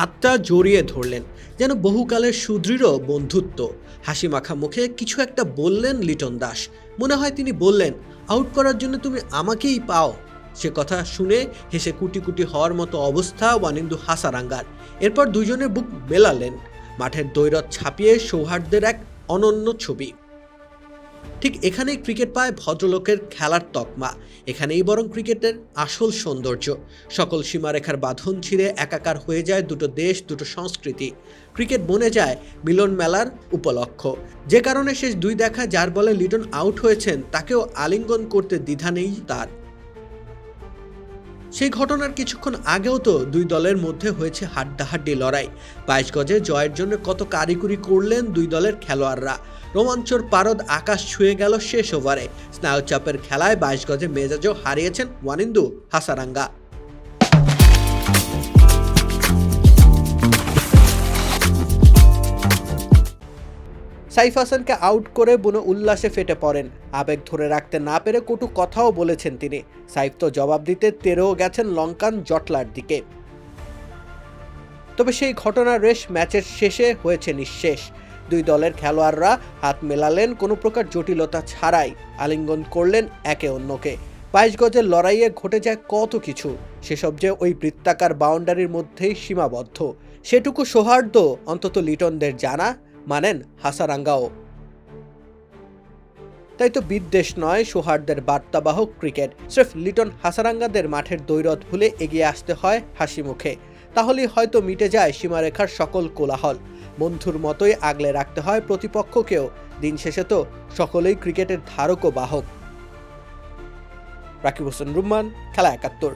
হাতটা জড়িয়ে ধরলেন, যেন বহুকালের সুদৃঢ় বন্ধুত্ব। হাসি মাখা মুখে কিছু একটা বললেন লিটন দাস। মনে হয় তিনি বললেন, আউট করার জন্য তুমি আমাকেই পাও। সে কথা শুনে হেসে কুটি কুটি হওয়ার মতো অবস্থা ওয়ানিন্দু হাসারাঙ্গার। এরপর দুজনে বুক মেলালেন। মাঠের দৈরত ছাপিয়ে সৌহার্দ্যের এক অনন্য ছবি। ঠিক এখানেই ক্রিকেট পায় ভদ্রলোকের খেলার তকমা। এখানেই বরং ক্রিকেটের আসল সৌন্দর্য। সকল সীমারেখার বাঁধন ছিঁড়ে একাকার হয়ে যায় দুটো দেশ, দুটো সংস্কৃতি। ক্রিকেট বনে যায় মিলন মেলার উপলক্ষ। যে কারণে শেষ দুই দেখা যার বলে লিটন আউট হয়েছেন, তাকেও আলিঙ্গন করতে দ্বিধা নেই তার। সেই ঘটনার কিছুক্ষণ আগেও তো দুই দলের মধ্যে হয়েছে হাড্ডাহাড্ডি লড়াই। বাইশ গজে জয়ের জন্য কত কারিকুরি করলেন দুই দলের খেলোয়াড়রা। রোমাঞ্চর পারদ আকাশ ছুঁয়ে গেল শেষ ওভারে। স্নায়ুচাপের খেলায় বাইশ গজে মেজাজও হারিয়েছেন ওয়ানিন্দু হাসারাঙ্গা। সাইফ হাসানকে আউট করে বুনো উল্লাসে ফেটে পড়েন। আবেগ ধরে রাখতে না পেরে কটু কথাও বলেছেন তিনি। সাইফ তো জবাব দিতে তেরেও গেছেন লঙ্কান জটলার দিকে। তবে সেই ঘটনার রেশ ম্যাচের শেষে হয়েছে নিঃশেষ। দুই দলের খেলোয়াড়রা হাত মেলালেন কোনো প্রকার জটিলতা ছাড়াই, আলিঙ্গন করলেন একে অন্যকে। বাইশ গজের লড়াইয়ে ঘটে যায় কত কিছু, সেসব যে ওই বৃত্তাকার বাউন্ডারির মধ্যেই সীমাবদ্ধ। সেটুকু সৌহার্দ্য অন্তত লিটনদের জানা মানেন হাসারাঙ্গাও। তাই তো বিদ্বেষ নয় সৌহার্দ্যের বার্তাবাহক ক্রিকেট। স্রেফ লিটন হাসারাঙ্গাদের মাঠের দৈরত ভুলে এগিয়ে আসতে হয় হাসি মুখে। তাহলেই হয়তো মিটে যায় সীমারেখার সকল কোলাহল। বন্ধুর মতোই আগলে রাখতে হয় প্রতিপক্ষকেও। দিন শেষে তো সকলেই ক্রিকেটের ধারক ও বাহক। রাকিব হোসেন রুম্মান, খেলা একাত্তর।